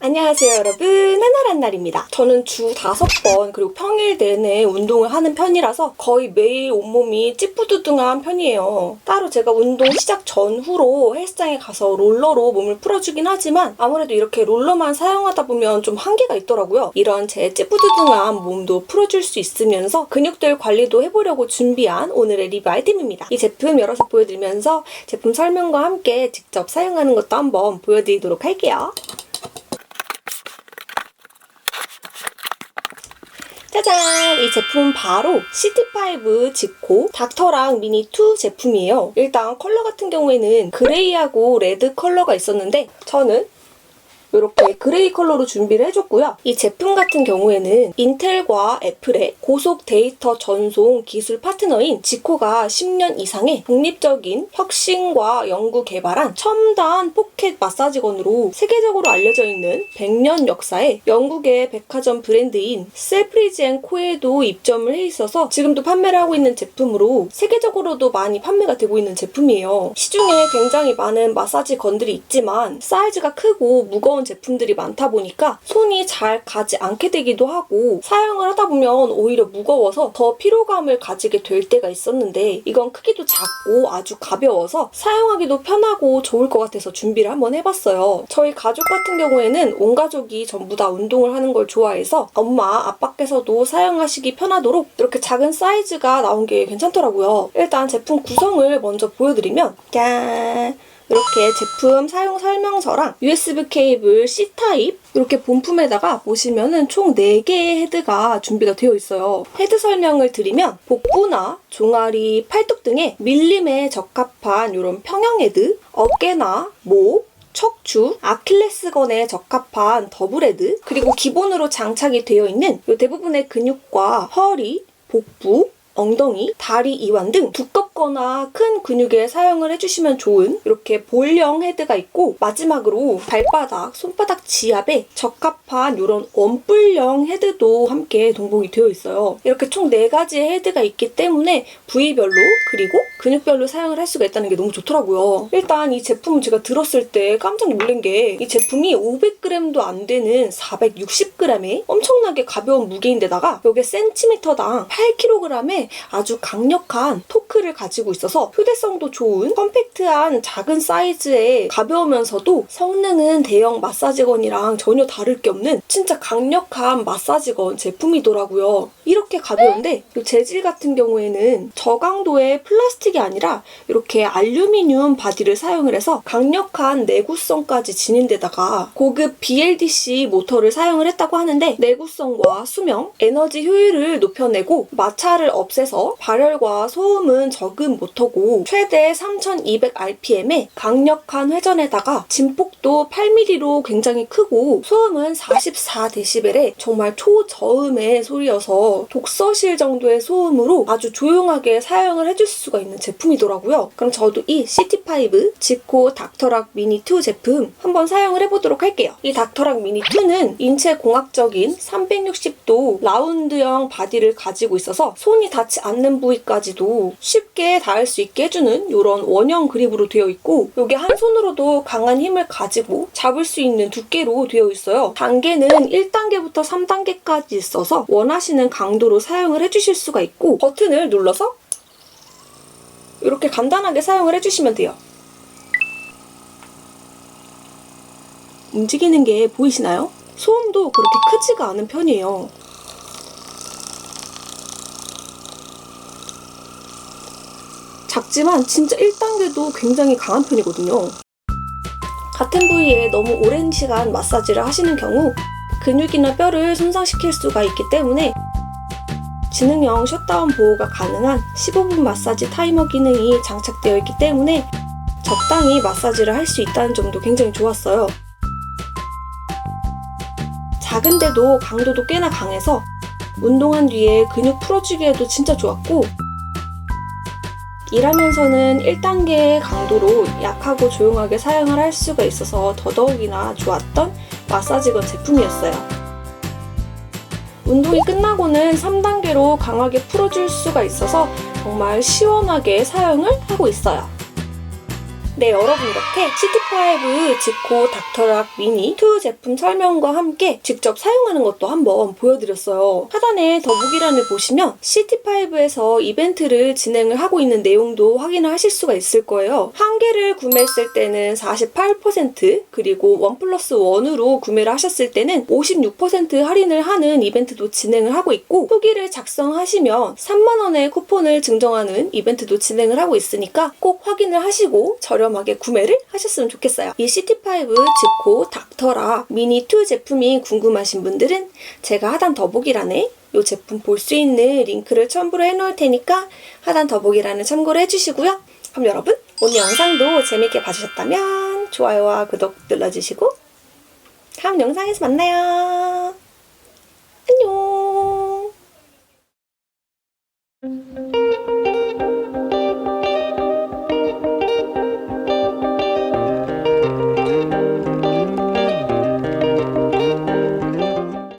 안녕하세요 여러분. 하나란 날입니다. 저는 주 다섯 번 그리고 평일 내내 운동을 하는 편이라서 거의 매일 온몸이 찌뿌두둥한 편이에요. 따로 제가 운동 시작 전후로 헬스장에 가서 롤러로 몸을 풀어주긴 하지만 아무래도 이렇게 롤러만 사용하다 보면 좀 한계가 있더라고요. 이런 제 찌뿌두둥한 몸도 풀어줄 수 있으면서 근육들 관리도 해보려고 준비한 오늘의 리뷰 아이템입니다. 이 제품 열어서 보여드리면서 제품 설명과 함께 직접 사용하는 것도 한번 보여드리도록 할게요 짜잔! 이 제품 바로 시티5 지코 닥터랑 미니2 제품이에요. 일단 컬러 같은 경우에는 그레이하고 레드 컬러가 있었는데 저는 이렇게 그레이 컬러로 준비를 해줬고요. 이 제품 같은 경우에는 인텔과 애플의 고속 데이터 전송 기술 파트너인 지코가 10년 이상의 독립적인 혁신과 연구 개발한 첨단 포켓 마사지건으로 세계적으로 알려져 있는 100년 역사의 영국의 백화점 브랜드인 셀프리즈 앤 코에도 입점을 해 있어서 지금도 판매를 하고 있는 제품으로 세계적으로도 많이 판매가 되고 있는 제품이에요. 시중에 굉장히 많은 마사지 건들이 있지만 사이즈가 크고 무거운 제품들이 많다 보니까 손이 잘 가지 않게 되기도 하고 사용을 하다 보면 오히려 무거워서 더 피로감을 가지게 될 때가 있었는데 이건 크기도 작고 아주 가벼워서 사용하기도 편하고 좋을 것 같아서 준비를 한번 해봤어요. 저희 가족 같은 경우에는 온 가족이 전부 다 운동을 하는 걸 좋아해서 엄마, 아빠께서도 사용하시기 편하도록 이렇게 작은 사이즈가 나온 게 괜찮더라고요. 일단 제품 구성을 먼저 보여드리면 짠! 이렇게 제품 사용 설명서랑 USB 케이블 C타입 이렇게 본품에다가 보시면은 총 4개의 헤드가 준비가 되어 있어요. 헤드 설명을 드리면 복부나 종아리, 팔뚝 등의 밀림에 적합한 이런 평형 헤드, 어깨나 목, 척추, 아킬레스건에 적합한 더블 헤드, 그리고 기본으로 장착이 되어 있는 이 대부분의 근육과 허리, 복부, 엉덩이, 다리 이완 등 두껍거나 큰 근육에 사용을 해주시면 좋은 이렇게 볼형 헤드가 있고 마지막으로 발바닥, 손바닥 지압에 적합한 이런 원뿔형 헤드도 함께 동봉이 되어 있어요. 이렇게 총 4가지의 헤드가 있기 때문에 부위별로 그리고 근육별로 사용을 할 수가 있다는 게 너무 좋더라고요. 일단 이 제품을 제가 들었을 때 깜짝 놀란 게 이 제품이 500g도 안 되는 460g의 엄청나게 가벼운 무게인데다가 이게 센티미터당 8kg에 아주 강력한 토크를 가지고 있어서 휴대성도 좋은 컴팩트한 작은 사이즈에 가벼우면서도 성능은 대형 마사지건이랑 전혀 다를 게 없는 진짜 강력한 마사지건 제품이더라고요. 이렇게 가벼운데 이 재질 같은 경우에는 저강도의 플라스틱이 아니라 이렇게 알루미늄 바디를 사용을 해서 강력한 내구성까지 지닌 데다가 고급 BLDC 모터를 사용을 했다고 하는데 내구성과 수명, 에너지 효율을 높여내고 마찰을 없애서 발열과 소음은 적은 모터고 최대 3200rpm 의 강력한 회전에다가 진폭도 8mm로 굉장히 크고 소음은 44dB의 정말 초저음의 소리여서 독서실 정도의 소음으로 아주 조용하게 사용을 해줄 수가 있는 제품이더라고요. 그럼 저도 이 시티5 지코 닥터락 미니2 제품 한번 사용을 해보도록 할게요. 이 닥터락 미니2는 인체 공학적인 360도 라운드형 바디를 가지고 있어서 손이 닿지 않는 부위까지도 쉽게 닿을 수 있게 해주는 이런 원형 그립으로 되어 있고 이게 한 손으로도 강한 힘을 가지고 잡을 수 있는 두께로 되어 있어요. 단계는 1단계부터 3단계까지 있어서 원하시는 강도로 사용을 해주실 수가 있고 버튼을 눌러서 이렇게 간단하게 사용을 해주시면 돼요. 움직이는 게 보이시나요? 소음도 그렇게 크지가 않은 편이에요. 작지만 진짜 1단계도 굉장히 강한 편이거든요. 같은 부위에 너무 오랜 시간 마사지를 하시는 경우 근육이나 뼈를 손상시킬 수가 있기 때문에 지능형 셧다운 보호가 가능한 15분 마사지 타이머 기능이 장착되어 있기 때문에 적당히 마사지를 할 수 있다는 점도 굉장히 좋았어요. 작은데도 강도도 꽤나 강해서 운동한 뒤에 근육 풀어주기에도 진짜 좋았고 일하면서는 1단계의 강도로 약하고 조용하게 사용을 할 수가 있어서 더더욱이나 좋았던 마사지건 제품이었어요. 운동이 끝나고는 3단계로 강하게 풀어줄 수가 있어서 정말 시원하게 사용을 하고 있어요. 네, 여러분 이렇게 시티5 지코 닥터락 미니 2 제품 설명과 함께 직접 사용하는 것도 한번 보여드렸어요. 하단에 더보기란을 보시면 시티5에서 이벤트를 진행을 하고 있는 내용도 확인을 하실 수가 있을 거예요. 한 개를 구매했을 때는 48% 그리고 원 플러스 원으로 구매를 하셨을 때는 56% 할인을 하는 이벤트도 진행을 하고 있고 후기를 작성하시면 3만원의 쿠폰을 증정하는 이벤트도 진행을 하고 있으니까 꼭 확인을 하시고 저렴 하게 구매를 하셨으면 좋겠어요. 이 시티5 지코 닥터라 미니 2 제품이 궁금하신 분들은 제가 하단 더보기란에 이 제품 볼 수 있는 링크를 첨부를 해놓을 테니까 하단 더보기란을 참고를 해주시고요. 그럼 여러분 오늘 영상도 재밌게 봐주셨다면 좋아요와 구독 눌러주시고 다음 영상에서 만나요. 안녕.